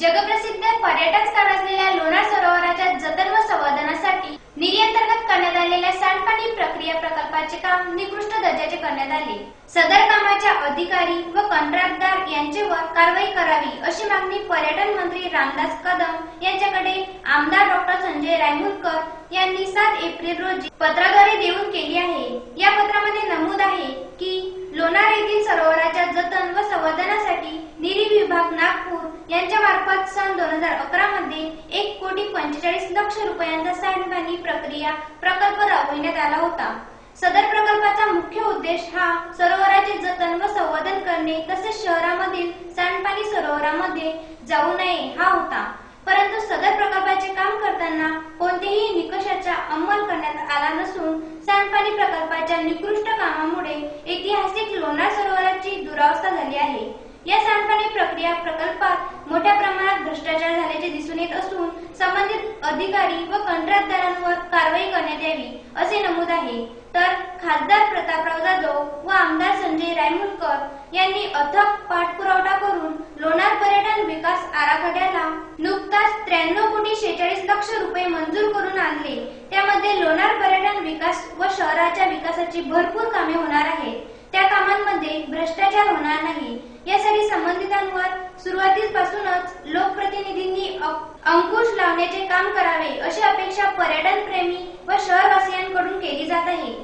जगप्रसिद्ध पर्यटक स्थळ असलेल्या लोणार सरोवराच्या जतन व संवर्धनासाठी निधी अंतर्गत करण्यात आलेल्या सांडपाणी प्रक्रिया प्रकल्पाचे काम निकृष्ट दर्जाचे करण्यात आले. सदर कामाच्या अधिकारी व कंत्राटदार यांच्यावर कारवाई करावी अशी मागणी पर्यटन मंत्री रामदास कदम यांच्याकडे आमदार डॉक्टर संजय रायमुलकर यांनी सात एप्रिल रोजी पत्राद्वारे देऊन केली आहे. या पत्रामध्ये नमूद आहे की लोणार येथील सरोवराच्या जतन व संवर्धनासाठी निरी विभाग नागपूर यांच्या मार्फत सन दोन हजार अकरा मध्ये एक कोटी पंचेचाळीस लक्ष रुपयांचा सांडपाणी प्रक्रिया प्रकल्प राबविण्यात आला होता. सदर प्रकल्पाचा मुख्य उद्देश हा सरोवराचे जतन व संवर्धन करणे तसेच शहरामधील सांडपाणी सरोवरामध्ये जाऊ नये हा होता. परंतु सदर प्रकल्पाचे काम करताना कोणतेही निकषाचा अंमल करण्यात आला नसून सांडपाणी प्रकल्पाच्या निकृष्ट कामामुळे ऐतिहासिक लोणार सरोवराची दुरावस्था झाली आहे या सांडपाणी प्रक्रिया प्रकल्पात मोठ्या प्रमाणात भ्रष्टाचार झाल्याचे दिसून येत असून संबंधित अधिकारी व कंत्राटदारांवर कारवाई करण्यात यावी असे नमूद आहे. तर खासदार प्रतापराव जाधव व आमदार संजय रायमुलकर यांनी अथक पाठपुरावठा करून लोणार पर्यटन विकास आराखड्याला नुकताच त्र्याण्णव कोटी शेहेचाळीस लक्ष रुपये मंजूर करून आणले. त्यामध्ये लोणार पर्यटन विकास व शहराच्या विकासाची भरपूर कामे होणार आहेत. त्या कामांमध्ये भ्रष्टाचार होणार नाही. यासाठी संबंधितांवर सुरुवातीपासूनच लोकप्रतिनिधींनी अंकुश लावण्याचे काम करावे अशी अपेक्षा पर्यटन प्रेमी व शहरवासियांकडून केली जात आहे.